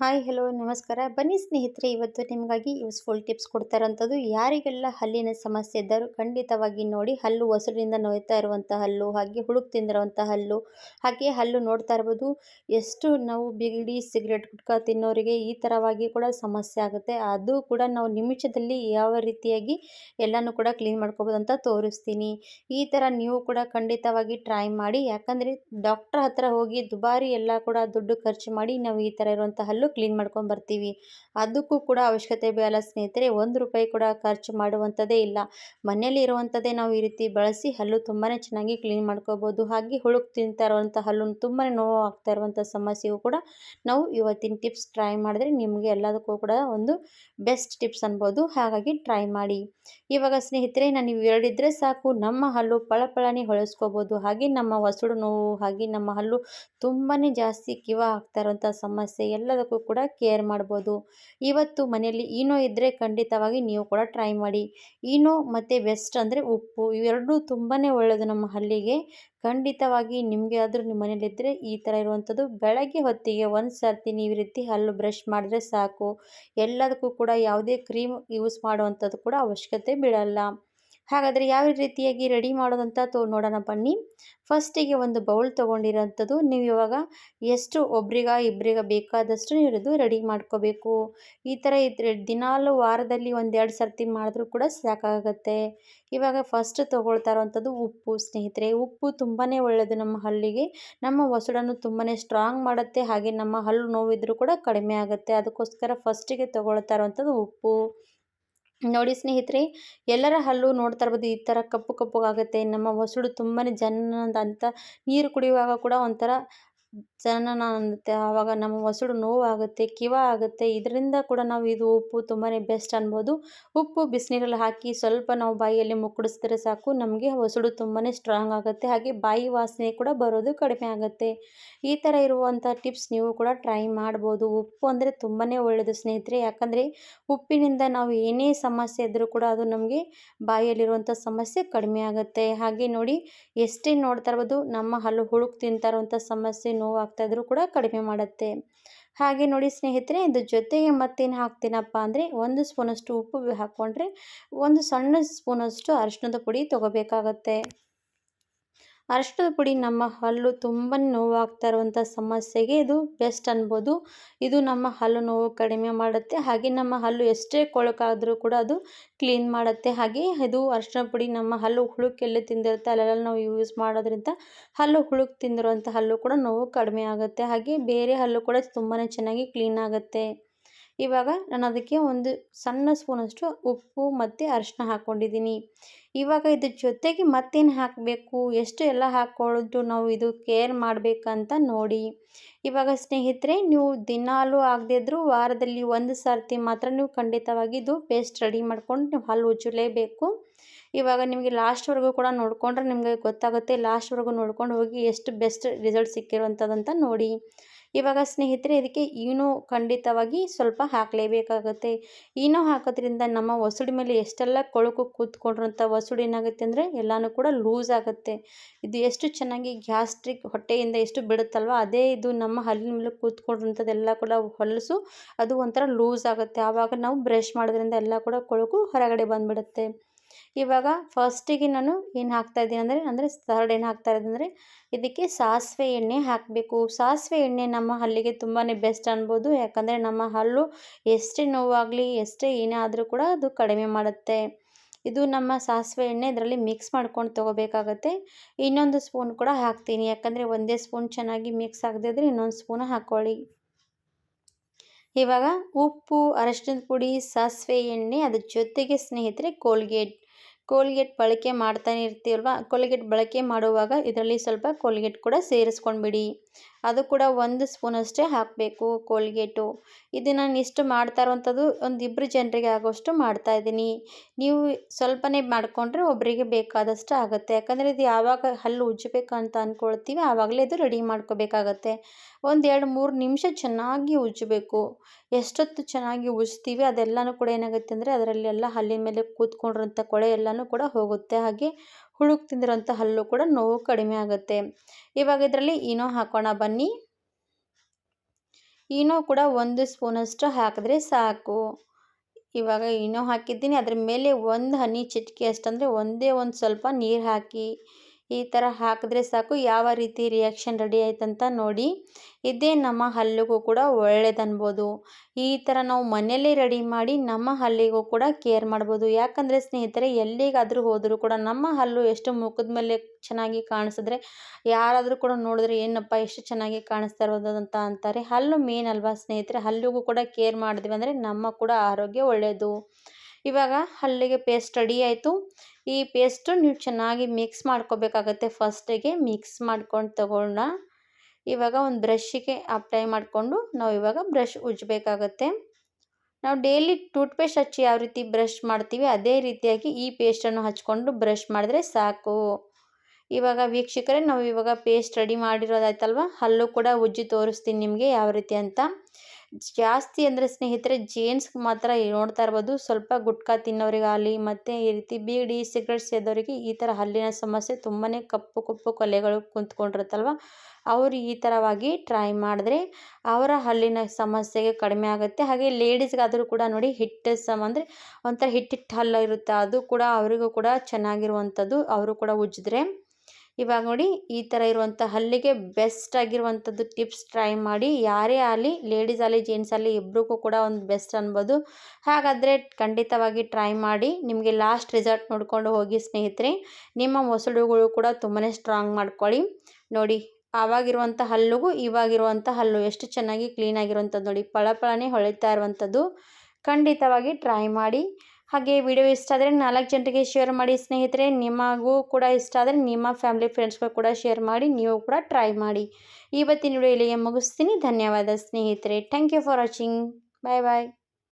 Hi, hello, ನಮಸ್ಕಾರ. ಬನ್ನಿ ಸ್ನೇಹಿತರೆ, ಇವತ್ತು ನಿಮಗಾಗಿ ಯೂಸ್ಫುಲ್ ಟಿಪ್ಸ್ ಕೊಡ್ತಾ ಇರೋಂಥದ್ದು ಯಾರಿಗೆಲ್ಲ ಹಲ್ಲಿನ ಸಮಸ್ಯೆ ಇದ್ದರೂ ಖಂಡಿತವಾಗಿ ನೋಡಿ ಹಲ್ಲು ಹೊಸರಿಂದ ನೋಯ್ತಾ ಇರುವಂಥ ಹಲ್ಲು, ಹಾಗೆ ಹುಳುಕ್ ತಿಂದಿರುವಂಥ ಹಲ್ಲು, ಹಾಗೆ ಹಲ್ಲು ನೋಡ್ತಾ ಇರ್ಬೋದು. ಎಷ್ಟು ನಾವು ಬಿಗಡಿ ಸಿಗರೆಟ್ ಗುಟ್ಕಾ ತಿನ್ನೋರಿಗೆ ಈ ಥರವಾಗಿ ಕೂಡ ಸಮಸ್ಯೆ ಆಗುತ್ತೆ. ಅದು ಕೂಡ ನಾವು ನಿಮಿಷದಲ್ಲಿ ಯಾವ ರೀತಿಯಾಗಿ ಎಲ್ಲನೂ ಕೂಡ ಕ್ಲೀನ್ ಮಾಡ್ಕೋಬೋದು ಅಂತ ತೋರಿಸ್ತೀನಿ. ಈ ಥರ ನೀವು ಕೂಡ ಖಂಡಿತವಾಗಿ ಟ್ರೈ ಮಾಡಿ. ಯಾಕಂದರೆ ಡಾಕ್ಟ್ರ್ ಹತ್ರ ಹೋಗಿ ದುಬಾರಿ ಎಲ್ಲ ಕೂಡ ದುಡ್ಡು ಖರ್ಚು ಮಾಡಿ ನಾವು ಈ ಥರ ಇರುವಂಥ ಹಲ್ಲು ಕ್ಲೀನ್ ಮಾಡ್ಕೊಂಡು ಬರ್ತೀವಿ. ಅದಕ್ಕೂ ಕೂಡ ಅವಶ್ಯಕತೆ ಬೇಡ ಸ್ನೇಹಿತರೆ, ಒಂದು ರೂಪಾಯಿ ಕೂಡ ಖರ್ಚು ಮಾಡುವಂಥದ್ದೇ ಇಲ್ಲ. ಮನೆಯಲ್ಲಿ ಇರುವಂಥದ್ದೇ ನಾವು ಈ ರೀತಿ ಬಳಸಿ ಹಲ್ಲು ತುಂಬಾ ಚೆನ್ನಾಗಿ ಕ್ಲೀನ್ ಮಾಡ್ಕೋಬೋದು. ಹಾಗೆ ಹುಳುಕ್ ತಿಂತಾ ಇರುವಂಥ ಹಲ್ಲು ತುಂಬಾ ನೋವು ಆಗ್ತಾ ಇರುವಂಥ ಸಮಸ್ಯೆಗೂ ಕೂಡ ನಾವು ಇವತ್ತಿನ ಟಿಪ್ಸ್ ಟ್ರೈ ಮಾಡಿದ್ರೆ ನಿಮಗೆ ಎಲ್ಲದಕ್ಕೂ ಕೂಡ ಒಂದು ಬೆಸ್ಟ್ ಟಿಪ್ಸ್ ಅನ್ಬೋದು. ಹಾಗಾಗಿ ಟ್ರೈ ಮಾಡಿ. ಇವಾಗ ಸ್ನೇಹಿತರೆ, ನಾನು ಇವೆರಡಿದ್ರೆ ಸಾಕು. ನಮ್ಮ ಹಲ್ಲು ಪಳಪಳನೆ ಹೊಳಸ್ಕೋಬೋದು. ಹಾಗೆ ನಮ್ಮ ಹೊಸಡು ನೋವು, ಹಾಗೆ ನಮ್ಮ ಹಲ್ಲು ತುಂಬಾ ಜಾಸ್ತಿ ಕಿವ ಆಗ್ತಾ ಇರುವಂಥ ಸಮಸ್ಯೆ ಎಲ್ಲದಕ್ಕೂ ಕೂಡ ಕೇರ್ ಮಾಡ್ಬೋದು. ಇವತ್ತು ಮನೆಯಲ್ಲಿ ಈನೋ ಇದ್ದರೆ ಖಂಡಿತವಾಗಿ ನೀವು ಕೂಡ ಟ್ರೈ ಮಾಡಿ. ಈನೋ ಮತ್ತು ಬೆಸ್ಟ್ ಅಂದರೆ ಉಪ್ಪು ಇವೆರಡೂ ತುಂಬಾ ಒಳ್ಳೆಯದು ನಮ್ಮ ಹಲ್ಲಿಗೆ ಖಂಡಿತವಾಗಿ ನಿಮಗೆ ಆದರೂ ನಿಮ್ಮ ಮನೇಲಿದ್ದರೆ ಈ ಥರ ಇರುವಂಥದ್ದು ಬೆಳಗ್ಗೆ ಹೊತ್ತಿಗೆ ಒಂದು ಸರ್ತಿ ನೀವು ರೀತಿ ಹಲ್ಲು ಬ್ರಷ್ ಮಾಡಿದ್ರೆ ಸಾಕು. ಎಲ್ಲದಕ್ಕೂ ಕೂಡ ಯಾವುದೇ ಕ್ರೀಮ್ ಯೂಸ್ ಮಾಡುವಂಥದ್ದು ಕೂಡ ಅವಶ್ಯಕತೆ ಬೀಳಲ್ಲ. ಹಾಗಾದರೆ ಯಾವ ರೀತಿಯಾಗಿ ರೆಡಿ ಮಾಡೋದಂತ ತೋ ನೋಡೋಣ ಬನ್ನಿ ಫಸ್ಟಿಗೆ ಒಂದು ಬೌಲ್ ತೊಗೊಂಡಿರೋಂಥದ್ದು. ನೀವು ಇವಾಗ ಎಷ್ಟು ಒಬ್ರಿಗ ಇಬ್ಬರಿಗ ಬೇಕಾದಷ್ಟು ನೀವು ಇದು ರೆಡಿ ಮಾಡ್ಕೋಬೇಕು. ಈ ಥರ ದಿನಾಲು ವಾರದಲ್ಲಿ ಒಂದೆರಡು ಸರ್ತಿ ಮಾಡಿದ್ರೂ ಕೂಡ ಸಾಕಾಗುತ್ತೆ. ಇವಾಗ ಫಸ್ಟ್ ತೊಗೊಳ್ತಾ ಇರೋವಂಥದ್ದು ಉಪ್ಪು. ಸ್ನೇಹಿತರೆ, ಉಪ್ಪು ತುಂಬಾ ಒಳ್ಳೆಯದು ನಮ್ಮ ಹಲ್ಲಿಗೆ ನಮ್ಮ ಹೊಸಡನ್ನು ತುಂಬಾ ಸ್ಟ್ರಾಂಗ್ ಮಾಡುತ್ತೆ. ಹಾಗೆ ನಮ್ಮ ಹಲ್ಲು ನೋವಿದ್ರು ಕೂಡ ಕಡಿಮೆ ಆಗುತ್ತೆ. ಅದಕ್ಕೋಸ್ಕರ ಫಸ್ಟಿಗೆ ತೊಗೊಳ್ತಾ ಇರೋವಂಥದ್ದು ಉಪ್ಪು. ನೋಡಿ ಸ್ನೇಹಿತರೆ, ಎಲ್ಲರ ಹಲ್ಲು ನೋಡ್ತಾ ಇರ್ಬೋದು, ಈ ಥರ ಕಪ್ಪು ಕಪ್ಪುಗಾಗುತ್ತೆ. ನಮ್ಮ ಹೊಸಡು ತುಂಬಾ ಜನ್ನದಂತ ನೀರು ಕುಡಿಯುವಾಗ ಕೂಡ ಒಂಥರ ಜನನ ಅನ್ನುತ್ತೆ. ಆವಾಗ ನಮ್ಮ ಒಸಡು ನೋವಾಗುತ್ತೆ, ಕಿವ ಆಗುತ್ತೆ. ಇದರಿಂದ ಕೂಡ ನಾವು ಇದು ಉಪ್ಪು ತುಂಬಾ ಬೆಸ್ಟ್ ಅನ್ಬೋದು. ಉಪ್ಪು ಬಿಸಿನೀರಲ್ಲಿ ಹಾಕಿ ಸ್ವಲ್ಪ ನಾವು ಬಾಯಿಯಲ್ಲಿ ಮುಕ್ಕಡಿಸಿದ್ರೆ ಸಾಕು. ನಮಗೆ ಹೊಸಡು ತುಂಬಾ ಸ್ಟ್ರಾಂಗ್ ಆಗುತ್ತೆ. ಹಾಗೆ ಬಾಯಿ ವಾಸನೆ ಕೂಡ ಬರೋದು ಕಡಿಮೆ ಆಗುತ್ತೆ. ಈ ಥರ ಇರುವಂಥ ಟಿಪ್ಸ್ ನೀವು ಕೂಡ ಟ್ರೈ ಮಾಡ್ಬೋದು. ಉಪ್ಪು ಅಂದರೆ ತುಂಬಾ ಒಳ್ಳೆಯದು ಸ್ನೇಹಿತರೆ. ಯಾಕಂದರೆ ಉಪ್ಪಿನಿಂದ ನಾವು ಏನೇ ಸಮಸ್ಯೆ ಇದ್ದರೂ ಕೂಡ ಅದು ನಮಗೆ ಬಾಯಿಯಲ್ಲಿರುವಂಥ ಸಮಸ್ಯೆ ಕಡಿಮೆ ಆಗುತ್ತೆ. ಹಾಗೆ ನೋಡಿ, ಎಷ್ಟೇ ನೋಡ್ತಾ ಇರ್ಬೋದು, ನಮ್ಮ ಹಲ್ಲು ಹುಳುಕ್ ತಿಂತಾ ಇರುವಂಥ ಸಮಸ್ಯೆ ನೋವಾಗ್ತಾ ಕೂಡ ಕಡಿಮೆ ಮಾಡುತ್ತೆ. ಹಾಗೆ ನೋಡಿ ಸ್ನೇಹಿತರೆ, ಇದ್ರ ಜೊತೆಗೆ ಮತ್ತೇನು ಹಾಕ್ತೀನಪ್ಪ ಅಂದರೆ ಒಂದು ಸ್ಪೂನಷ್ಟು ಉಪ್ಪು ಹಾಕ್ಕೊಂಡ್ರೆ ಒಂದು ಸಣ್ಣ ಸ್ಪೂನಷ್ಟು ಅರಶಿನದ ಪುಡಿ ತೊಗೋಬೇಕಾಗತ್ತೆ. ಅರಿಶಿಣದ ಪುಡಿ ನಮ್ಮ ಹಲ್ಲು ತುಂಬ ನೋವಾಗ್ತಾ ಇರುವಂಥ ಸಮಸ್ಯೆಗೆ ಇದು ಬೆಸ್ಟ್ ಅನ್ಬೋದು. ಇದು ನಮ್ಮ ಹಲ್ಲು ನೋವು ಕಡಿಮೆ ಮಾಡುತ್ತೆ. ಹಾಗೆ ನಮ್ಮ ಹಲ್ಲು ಎಷ್ಟೇ ಕೊಳಕಾದರೂ ಕೂಡ ಅದು ಕ್ಲೀನ್ ಮಾಡುತ್ತೆ. ಹಾಗೆ ಇದು ಅರಿಶಿಣ ಪುಡಿ ನಮ್ಮ ಹಲ್ಲು ಹುಳುಕೆಲ್ಲೇ ತಿಂದಿರುತ್ತೆ, ಅಲ್ಲೆಲ್ಲ ನಾವು ಯೂಸ್ ಮಾಡೋದ್ರಿಂದ ಹಲ್ಲು ಹುಳುಕ್ ತಿಂದಿರುವಂಥ ಹಲ್ಲು ಕೂಡ ನೋವು ಕಡಿಮೆ ಆಗುತ್ತೆ. ಹಾಗೆ ಬೇರೆ ಹಲ್ಲು ಕೂಡ ತುಂಬಾ ಚೆನ್ನಾಗಿ ಕ್ಲೀನ್ ಆಗುತ್ತೆ. ಇವಾಗ ನಾನು ಅದಕ್ಕೆ ಒಂದು ಸಣ್ಣ ಸ್ಪೂನಷ್ಟು ಉಪ್ಪು, ಮತ್ತು ಅರಿಶಿನ ಹಾಕ್ಕೊಂಡಿದ್ದೀನಿ. ಇವಾಗ ಇದ್ರ ಜೊತೆಗೆ ಮತ್ತೇನು ಹಾಕಬೇಕು? ಎಷ್ಟು ಎಲ್ಲ ಹಾಕ್ಕೊಳ್ಳೋದು ನಾವು ಇದು ಕೇರ್ ಮಾಡಬೇಕಂತ ನೋಡಿ. ಇವಾಗ ಸ್ನೇಹಿತರೆ, ನೀವು ದಿನಾಲೂ ಆಗದಿದ್ದರೂ ವಾರದಲ್ಲಿ ಒಂದು ಸರ್ತಿ ಮಾತ್ರ ನೀವು ಖಂಡಿತವಾಗಿ ಇದು ಪೇಸ್ಟ್ ರೆಡಿ ಮಾಡ್ಕೊಂಡು ನೀವು ಹಲ್ಲು ಉಜ್ಜಲೇಬೇಕು. ಇವಾಗ ನಿಮಗೆ ಲಾಸ್ಟ್ವರೆಗೂ ಕೂಡ ನೋಡಿಕೊಂಡ್ರೆ ನಿಮಗೆ ಗೊತ್ತಾಗುತ್ತೆ ಲಾಸ್ಟ್ವರೆಗೂ ನೋಡ್ಕೊಂಡು ಹೋಗಿ ಎಷ್ಟು ಬೆಸ್ಟ್ ರಿಸಲ್ಟ್ ಸಿಕ್ಕಿರುವಂಥದ್ದಂತ ನೋಡಿ. ಇವಾಗ ಸ್ನೇಹಿತರೆ, ಇದಕ್ಕೆ ಈನೋ ಖಂಡಿತವಾಗಿ ಸ್ವಲ್ಪ ಹಾಕಲೇಬೇಕಾಗುತ್ತೆ. ಈನೋ ಹಾಕೋದ್ರಿಂದ ನಮ್ಮ ಒಸಡಿ ಮೇಲೆ ಎಷ್ಟೆಲ್ಲ ಕೊಳಕು ಕೂತ್ಕೊಂಡಿರೋಂಥ ಹೊಸಡಿ ಏನಾಗುತ್ತೆ ಅಂದರೆ ಎಲ್ಲನೂ ಕೂಡ ಲೂಸ್ ಆಗುತ್ತೆ. ಇದು ಎಷ್ಟು ಚೆನ್ನಾಗಿ ಗ್ಯಾಸ್ಟ್ರಿಕ್ ಹೊಟ್ಟೆಯಿಂದ ಎಷ್ಟು ಬಿಡುತ್ತಲ್ವ, ಅದೇ ಇದು ನಮ್ಮ ಹಲ್ಲಿನ ಮೇಲೆ ಕೂತ್ಕೊಂಡಿರೋಂಥದ್ದೆಲ್ಲ ಕೂಡ ಹೊಲಸು, ಅದು ಒಂಥರ ಲೂಸ್ ಆಗುತ್ತೆ. ಆವಾಗ ನಾವು ಬ್ರಷ್ ಮಾಡೋದ್ರಿಂದ ಎಲ್ಲ ಕೂಡ ಕೊಳಕು ಹೊರಗಡೆ ಬಂದುಬಿಡುತ್ತೆ. ಇವಾಗ ಫಸ್ಟಿಗೆ ನಾನು ಏನು ಹಾಕ್ತಾಯಿದ್ದೀನಿ ಅಂದರೆ ಅಂದರೆ ಥರ್ಡ್ ಏನು ಹಾಕ್ತಾ ಅಂದರೆ, ಇದಕ್ಕೆ ಸಾಸಿವೆ ಎಣ್ಣೆ ಹಾಕಬೇಕು. ಸಾಸಿವೆ ಎಣ್ಣೆ ನಮ್ಮ ಹಲ್ಲಿಗೆ ತುಂಬಾ ಬೆಸ್ಟ್ ಅನ್ಬೋದು. ಯಾಕಂದರೆ ನಮ್ಮ ಹಲ್ಲು ಎಷ್ಟೇ ನೋವಾಗಲಿ, ಎಷ್ಟೇ ಏನೇ ಆದರೂ ಕೂಡ ಅದು ಕಡಿಮೆ ಮಾಡುತ್ತೆ. ಇದು ನಮ್ಮ ಸಾಸಿವೆ ಎಣ್ಣೆ ಇದರಲ್ಲಿ ಮಿಕ್ಸ್ ಮಾಡ್ಕೊಂಡು ತೊಗೋಬೇಕಾಗತ್ತೆ. ಇನ್ನೊಂದು ಸ್ಪೂನ್ ಕೂಡ ಹಾಕ್ತೀನಿ. ಯಾಕಂದರೆ ಒಂದೇ ಸ್ಪೂನ್ ಚೆನ್ನಾಗಿ ಮಿಕ್ಸ್ ಆಗದಿದ್ರೆ ಇನ್ನೊಂದು ಸ್ಪೂನ್ ಹಾಕ್ಕೊಳ್ಳಿ ಇವಾಗ ಉಪ್ಪು, ಅರಶಿನದ ಪುಡಿ, ಸಾಸಿವೆ ಎಣ್ಣೆ, ಅದ್ರ ಜೊತೆಗೆ ಸ್ನೇಹಿತರೆ ಕೋಲ್ಗೇಟ್ ಕೋಲ್ಗೇಟ್ ಬಳಕೆ ಮಾಡ್ತಾನೆ ಇರ್ತೀವಲ್ವ ಕೋಲ್ಗೇಟ್ ಬಳಕೆ ಮಾಡುವಾಗ ಇದರಲ್ಲಿ ಸ್ವಲ್ಪ ಕೋಲ್ಗೇಟ್ ಕೂಡ ಸೇರಿಸ್ಕೊಂಡ್ಬಿಡಿ. ಅದು ಕೂಡ ಒಂದು ಸ್ಪೂನ್ ಅಷ್ಟೇ ಹಾಕಬೇಕು ಕೋಲ್ಗೇಟು. ಇದು ನಾನು ಇಷ್ಟು ಮಾಡ್ತಾ ಇರೋವಂಥದ್ದು ಒಂದು ಇಬ್ಬರು ಜನರಿಗೆ ಆಗೋಷ್ಟು ಮಾಡ್ತಾ ಇದ್ದೀನಿ. ನೀವು ಸ್ವಲ್ಪನೇ ಮಾಡಿಕೊಂಡ್ರೆ ಒಬ್ಬರಿಗೆ ಬೇಕಾದಷ್ಟು ಆಗುತ್ತೆ. ಯಾಕಂದರೆ ಇದು ಯಾವಾಗ ಹಲ್ಲು ಉಜ್ಜಬೇಕಂತ ಅಂದ್ಕೊಳ್ತೀವಿ ಆವಾಗಲೇ ಇದು ರೆಡಿ ಮಾಡ್ಕೋಬೇಕಾಗತ್ತೆ. ಒಂದು ಎರಡು ಮೂರು ನಿಮಿಷ ಚೆನ್ನಾಗಿ ಉಜ್ಜಬೇಕು. ಎಷ್ಟೊತ್ತು ಚೆನ್ನಾಗಿ ಉಜ್ತೀವಿ ಅದೆಲ್ಲನೂ ಕೂಡ ಏನಾಗುತ್ತೆ ಅಂದರೆ ಅದರಲ್ಲೆಲ್ಲ ಹಲ್ಲಿನ ಮೇಲೆ ಕೂತ್ಕೊಂಡಿರೋಂಥ ಕೊಳೆ ಎಲ್ಲನೂ ಕೂಡ ಹೋಗುತ್ತೆ. ಹಾಗೆ ಹುಳುಕ್ ತಿಂದಿರೋಂಥ ಹಲ್ಲು ಕೂಡ ನೋವು ಕಡಿಮೆ ಆಗುತ್ತೆ. ಇವಾಗ ಇದರಲ್ಲಿ ಇನೋ ಹಾಕೋಣ, ಬನ್ನಿ. ಈನೋ ಕೂಡ ಒಂದು ಸ್ಪೂನಷ್ಟು ಹಾಕಿದ್ರೆ ಸಾಕು. ಇವಾಗ ಈನೋ ಹಾಕಿದ್ದೀನಿ. ಅದ್ರ ಮೇಲೆ ಒಂದು ಹನಿ ಚಿಟಿಕೆ ಅಷ್ಟಂದರೆ ಒಂದೇ ಒಂದು ಸ್ವಲ್ಪ ನೀರು ಹಾಕಿ ಈ ಥರ ಹಾಕಿದ್ರೆ ಸಾಕು. ಯಾವ ರೀತಿ ರಿಯಾಕ್ಷನ್ ರೆಡಿ ಆಯ್ತಂತ ನೋಡಿ. ಇದೇ ನಮ್ಮ ಹಲ್ಲಿಗೂ ಕೂಡ ಒಳ್ಳೇದನ್ಬೋದು. ಈ ಥರ ನಾವು ಮನೆಯಲ್ಲೇ ರೆಡಿ ಮಾಡಿ ನಮ್ಮ ಹಲ್ಲಿಗೂ ಕೂಡ ಕೇರ್ ಮಾಡ್ಬೋದು. ಯಾಕಂದರೆ ಸ್ನೇಹಿತರೆ, ಎಲ್ಲಿಗಾದರೂ ಹೋದರೂ ಕೂಡ ನಮ್ಮ ಹಲ್ಲು ಎಷ್ಟು ಮುಖದ ಮೇಲೆ ಚೆನ್ನಾಗಿ ಕಾಣಿಸಿದ್ರೆ, ಯಾರಾದರೂ ಕೂಡ ನೋಡಿದ್ರೆ, ಏನಪ್ಪ, ಎಷ್ಟು ಚೆನ್ನಾಗಿ ಕಾಣಿಸ್ತಾ ಇರೋದು ಅಂತ ಅಂತಾರೆ. ಹಲ್ಲು ಮೇನ್ ಅಲ್ವಾ ಸ್ನೇಹಿತರೆ? ಹಲ್ಲಿಗೂ ಕೂಡ ಕೇರ್ ಮಾಡಿದ್ವಿ ಅಂದರೆ ನಮ್ಮ ಕೂಡ ಆರೋಗ್ಯ ಒಳ್ಳೆಯದು ಇವಾಗ ಹಲ್ಲಿಗೆ ಪೇಸ್ಟ್ ರೆಡಿ ಆಯಿತು. ಈ ಪೇಸ್ಟು ನೀವು ಚೆನ್ನಾಗಿ ಮಿಕ್ಸ್ ಮಾಡ್ಕೋಬೇಕಾಗತ್ತೆ ಫಸ್ಟಿಗೆ ಮಿಕ್ಸ್ ಮಾಡ್ಕೊಂಡು ತಗೊಂಡ ಇವಾಗ ಒಂದು ಬ್ರಷ್ಗೆ ಅಪ್ಲೈ ಮಾಡಿಕೊಂಡು ನಾವು ಇವಾಗ ಬ್ರಷ್ ಉಜ್ಜಬೇಕಾಗತ್ತೆ ನಾವು ಡೈಲಿ ಟೂತ್ ಪೇಸ್ಟ್ ಹಚ್ಚಿ ಯಾವ ರೀತಿ ಬ್ರಷ್ ಮಾಡ್ತೀವಿ ಅದೇ ರೀತಿಯಾಗಿ ಈ ಪೇಸ್ಟನ್ನು ಹಚ್ಕೊಂಡು ಬ್ರಷ್ ಮಾಡಿದ್ರೆ ಸಾಕು. ಇವಾಗ ವೀಕ್ಷಕರೇ, ನಾವು ಇವಾಗ ಪೇಸ್ಟ್ ರೆಡಿ ಮಾಡಿರೋದಾಯ್ತಲ್ವ ಅಲ್ಲೂ ಕೂಡ ಉಜ್ಜಿ ತೋರಿಸ್ತೀನಿ ನಿಮಗೆ ಯಾವ ರೀತಿ ಅಂತ. ಜಾಸ್ತಿ ಅಂದರೆ ಸ್ನೇಹಿತರೆ ಜೇನ್ಸ್ ಮಾತ್ರ ನೋಡ್ತಾ ಇರ್ಬೋದು. ಸ್ವಲ್ಪ ಗುಟ್ಕಾ ತಿನ್ನೋರಿಗಾಗಲಿ, ಮತ್ತು ಈ ರೀತಿ ಬೀಡಿ ಸಿಗರೇಟ್ ಸೇದೋರಿಗೆ ಈ ಥರ ಹಲ್ಲಿನ ಸಮಸ್ಯೆ ತುಂಬಾ ಕಪ್ಪು ಕಪ್ಪು ಕೊಲೆಗಳು ಕುಂತ್ಕೊಂಡಿರುತ್ತಲ್ವ? ಅವರು ಈ ಥರವಾಗಿ ಟ್ರೈ ಮಾಡಿದ್ರೆ ಅವರ ಹಲ್ಲಿನ ಸಮಸ್ಯೆಗೆ ಕಡಿಮೆ ಆಗುತ್ತೆ. ಹಾಗೆ ಲೇಡೀಸ್ಗಾದರೂ ಕೂಡ ನೋಡಿ ಹಿಟ್ಟು ಸಮ ಅಂದರೆ ಒಂಥರ ಹಿಟ್ಟಿಟ್ಟು ಹಲ್ಲು ಇರುತ್ತೆ. ಅದು ಕೂಡ ಅವರಿಗೂ ಕೂಡ ಚೆನ್ನಾಗಿರುವಂಥದ್ದು. ಅವರು ಕೂಡ ಉಜ್ಜಿದ್ರೆ ಇವಾಗ ನೋಡಿ ಈ ಥರ ಇರುವಂಥ ಹಲ್ಲಿಗೆ ಬೆಸ್ಟ್ ಆಗಿರುವಂಥದ್ದು ಟಿಪ್ಸ್ ಟ್ರೈ ಮಾಡಿ. ಯಾರೇ ಆಗಲಿ ಲೇಡೀಸ್ ಆಗಲಿ ಜೆಂಟ್ಸ್ ಆಗಲಿ ಇಬ್ಬರಿಗೂ ಕೂಡ ಒಂದು ಬೆಸ್ಟ್ ಅನ್ಬೋದು. ಹಾಗಾದರೆ ಖಂಡಿತವಾಗಿ ಟ್ರೈ ಮಾಡಿ. ನಿಮಗೆ ಲಾಸ್ಟ್ ರಿಸಲ್ಟ್ ನೋಡಿಕೊಂಡು ಹೋಗಿ ಸ್ನೇಹಿತರೆ, ನಿಮ್ಮ ಮೊಸಳುಗಳು ಕೂಡ ತುಂಬಾ ಸ್ಟ್ರಾಂಗ್ ಮಾಡ್ಕೊಳ್ಳಿ. ನೋಡಿ, ಆವಾಗಿರುವಂಥ ಹಲ್ಲುಗೂ ಇವಾಗಿರುವಂಥ ಹಲ್ಲು ಎಷ್ಟು ಚೆನ್ನಾಗಿ ಕ್ಲೀನಾಗಿರುವಂಥದ್ದು ನೋಡಿ, ಪಳಪಳನೆ ಹೊಳಿತಾ ಇರುವಂಥದ್ದು ಖಂಡಿತವಾಗಿ ಟ್ರೈ ಮಾಡಿ. ಹಾಗೆ ವಿಡಿಯೋ ಇಷ್ಟ ಆದರೆ ನಾಲ್ಕು ಜನರಿಗೆ ಶೇರ್ ಮಾಡಿ ಸ್ನೇಹಿತರೆ, ನಿಮಗೂ ಕೂಡ ಇಷ್ಟ ಆದರೆ ನಿಮ್ಮ ಫ್ಯಾಮಿಲಿ ಫ್ರೆಂಡ್ಸ್ಗಳು ಕೂಡ ಶೇರ್ ಮಾಡಿ, ನೀವು ಕೂಡ ಟ್ರೈ ಮಾಡಿ. ಇವತ್ತಿನ ವಿಡಿಯೋ ಇಲ್ಲಿಗೆ ಮುಗಿಸ್ತೀನಿ. ಧನ್ಯವಾದ ಸ್ನೇಹಿತರೆ. Thank you for watching bye bye